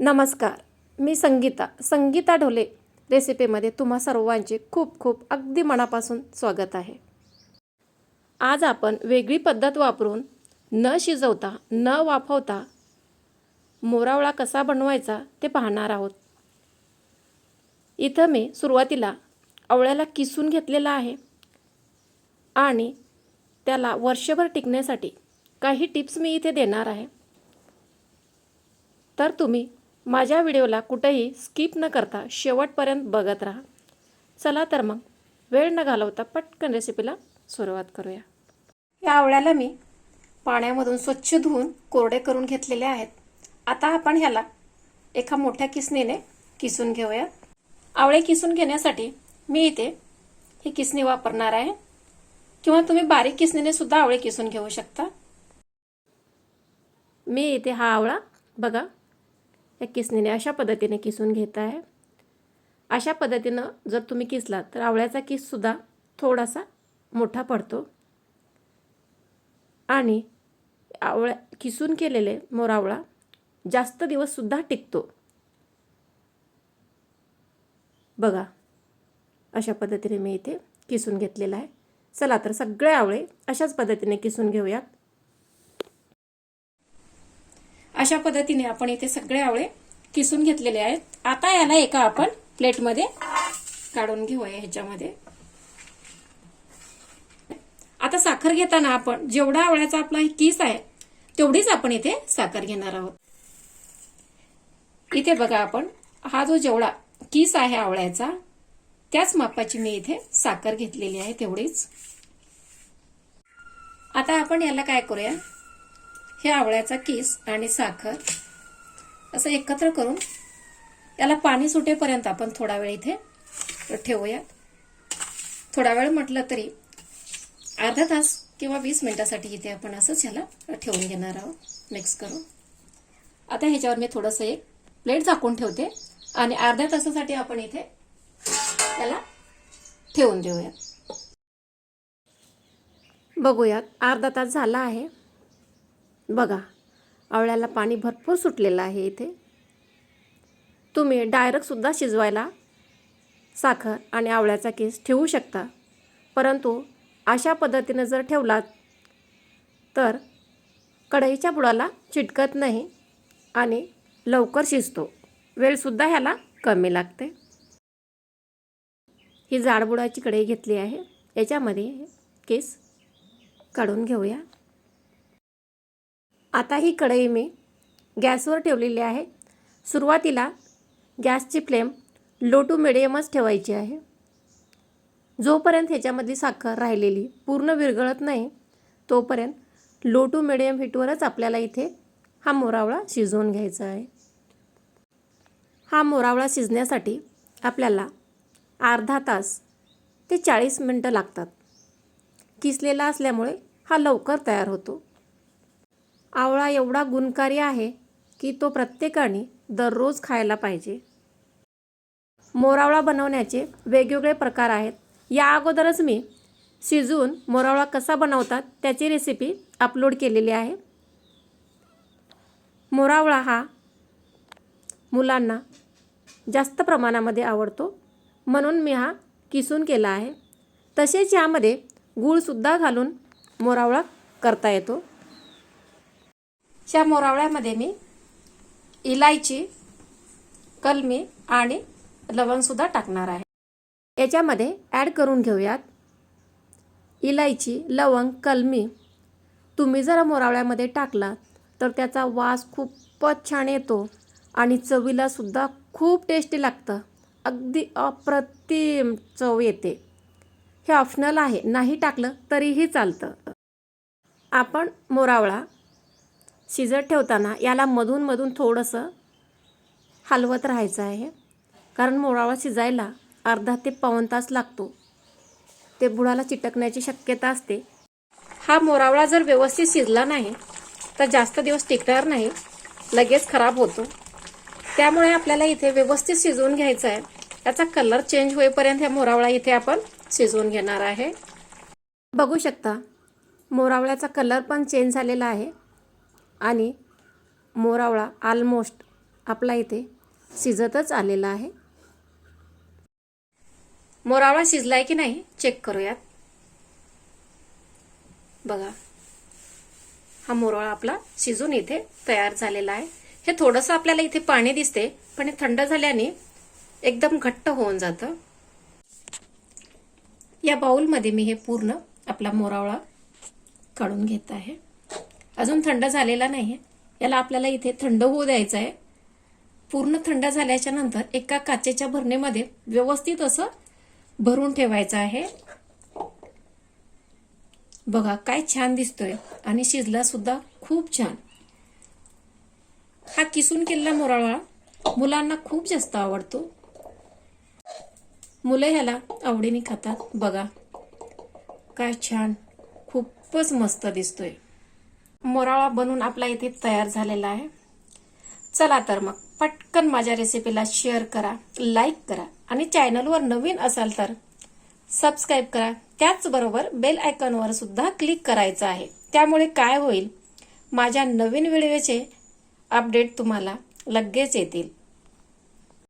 नमस्कार मी संगीता संगीता ढोले रेसिपीमध्ये तुम्हा सर्वांचे खूप खूप अगदी मनापासून स्वागत आहे. आज आपण वेगळी पद्धत वापरून न शिजवता न वाफवता मोरावळा कसा बनवायचा ते पाहणार आहोत. इथं मी सुरुवातीला आवळ्याला किसून घेतलेला आहे आणि त्याला वर्षभर टिकण्यासाठी काही टिप्स मी इथे देणार आहे. तर तुम्ही माझ्या व्हिडिओला कुठेही स्किप न करता शेवटपर्यंत बघत राहा. चला तर मग वेळ न घालवता पटकन रेसिपीला सुरुवात करूया. या आवळ्याला मी पाण्यामधून स्वच्छ धुवून कोरडे करून घेतलेले आहेत. आता आपण ह्याला एका मोठ्या किसणीने किसून घेऊया. आवळे किसून घेण्यासाठी मी इथे ही किसणी वापरणार आहे. किंवा तुम्ही बारीक किसणीने सुद्धा आवळे किसून घेऊ शकता. मी इथे हा आवळा बघा या किसणीने अशा पद्धतीने किसून घेत आहे अशा पद्धतीनं जर तुम्ही किसलात तर आवळ्याचा किससुद्धा थोडासा मोठा पडतो. आणि आवळ्या किसून केलेले मोरावळा जास्त दिवससुद्धा टिकतो. बघा अशा पद्धतीने मी इथे किसून घेतलेला आहे. चला तर सगळे आवळे अशाच पद्धतीने किसून घेऊयात. अशा पद्धतीने आपण इथे सगळे आवळे किसून घेतलेले आहेत. आता याला एका आपण प्लेटमध्ये काढून घेऊया ह्याच्यामध्ये. आता साखर घेताना आपण जेवढा आवळ्याचा आपला किस आहे तेवढीच आपण इथे साखर घेणार आहोत. इथे बघा आपण हा जो जेवढा किस आहे आवळ्याचा त्याच मापाची मी इथे साखर घेतलेली आहे तेवढीच. आता आपण याला काय करूया? हे आवळ्याचा किस आणि साखर असं एकत्र करून याला पाणी सुटेपर्यंत आपण थोडा वेळ इथे ठेवूयात. थोडा वेळ म्हटलं तरी अर्धा तास किंवा वीस मिनिटासाठी इथे आपण असंच ह्याला ठेवून घेणार आहोत. मिक्स करून. आता ह्याच्यावर मी थोडंसं एक प्लेट झाकून ठेवते आणि अर्ध्या तासासाठी आपण इथे त्याला ठेवून देऊयात. बघूयात अर्धा तास झाला आहे. बघा आवळ्याला पाणी भरपूर सुटलेलं आहे इथे. तुम्ही डायरेक्टसुद्धा शिजवायला साखर आणि आवळ्याचा केस ठेवू शकता. परंतु अशा पद्धतीनं जर ठेवलात तर कढईच्या बुडाला चिटकत नाही आणि लवकर शिजतो. वेळसुद्धा ह्याला कमी लागते. ही जाडबुडाची कढई घेतली आहे. याच्यामध्ये केस काढून घेऊया. आता ही कढई मी गॅसवर ठेवलेली आहे. सुरुवातीला गॅसची फ्लेम लो टू मिडियमच ठेवायची आहे. जोपर्यंत ह्याच्यामधली साखर राहिलेली पूर्ण विरघळत नाही तोपर्यंत लो टू मिडियम हीटवरच आपल्याला इथे हा मोरावळा शिजवून घ्यायचा आहे. हा मोरावळा शिजण्यासाठी आपल्याला अर्धा तास ते चाळीस मिनटं लागतात. किसलेला असल्यामुळे हा लवकर तयार होतो. आवळा एवढा गुणकारी आहे की तो प्रत्येकाने दररोज खायला पाहिजे. मोरावळा बनवण्याचे वेगवेगळे प्रकार आहेत. या अगोदरच मी शिजवून मोरावळा कसा बनवतात त्याची रेसिपी अपलोड केलेली आहे. मोरावळा हा मुलांना जास्त प्रमाणामध्ये आवडतो. म्हणून मी हा किसून केला आहे. तसेच यामध्ये गूळसुद्धा घालून मोरावळा करता येतो. ह्या मोरावळ्यामध्ये मी इलायची कलमी आणि लवंगसुद्धा टाकणार आहे. याच्यामध्ये ॲड करून घेऊयात. इलायची लवंग कलमी तुम्ही जर मोरावळ्यामध्ये टाकला तर त्याचा वास खूपच छान येतो आणि चवीलासुद्धा खूप टेस्टी लागतं. अगदी अप्रतिम चव येते. हे ऑप्शनल आहे. नाही टाकलं तरीही चालतं. आपण मोरावळा शिजत ठेवताना याला मधून मधून थोडंसं हलवत राहायचं आहे. कारण मोरावळा शिजायला अर्धा ते पाऊण तास लागतो. ते बुडाला चिटकण्याची शक्यता असते. हा मोरावळा जर व्यवस्थित शिजला नाही तर जास्त दिवस टिकणार नाही. लगेच खराब होतो. त्यामुळे आपल्याला इथे व्यवस्थित शिजवून घ्यायचं आहे. त्याचा कलर चेंज होईपर्यंत ह्या मोरावळा इथे आपण शिजवून घेणार आहे. बघू शकता मोरावळ्याचा कलर पण चेंज झालेला आहे. आणि मोरावळा ऑलमोस्ट आपला इथे शिजतच आलेला आहे. मोरावळा शिजलाय की नाही चेक करूयात. बघा हा मोरावळा आपला शिजून इथे तयार झालेला आहे. हे थोडंसं आपल्याला इथे पाणी दिसते पण हे थंड झाल्याने एकदम घट्ट होऊन जातं. या बाउलमध्ये मी हे पूर्ण आपला मोरावळा काढून घेत आहे. अजून थंड झालेला नाही याला आपल्याला इथे थंड होऊ द्यायचं आहे पूर्ण थंड झाल्याच्यानंतर एका काचेच्या भरणीमध्ये व्यवस्थित असं भरून ठेवायचं आहे. बघा काय छान दिसतोय आणि शिजला सुद्धा खूप छान. हा किसून केलेला मोराळा मुलांना खूप जास्त आवडतो. मुलं ह्याला आवडीने खातात. बघा काय छान खूपच मस्त दिसतोय. मोराळा बनून आपला इथे तयार झालेला आहे. चला तर मग पटकन माझ्या रेसिपीला शेअर करा लाईक करा आणि चॅनलवर नवीन असाल तर सबस्क्राईब करा. त्याचबरोबर बेल आयकॉनवर सुद्धा क्लिक करायचं आहे. त्यामुळे काय होईल? माझ्या नवीन व्हिडिओचे अपडेट तुम्हाला लगेच येतील.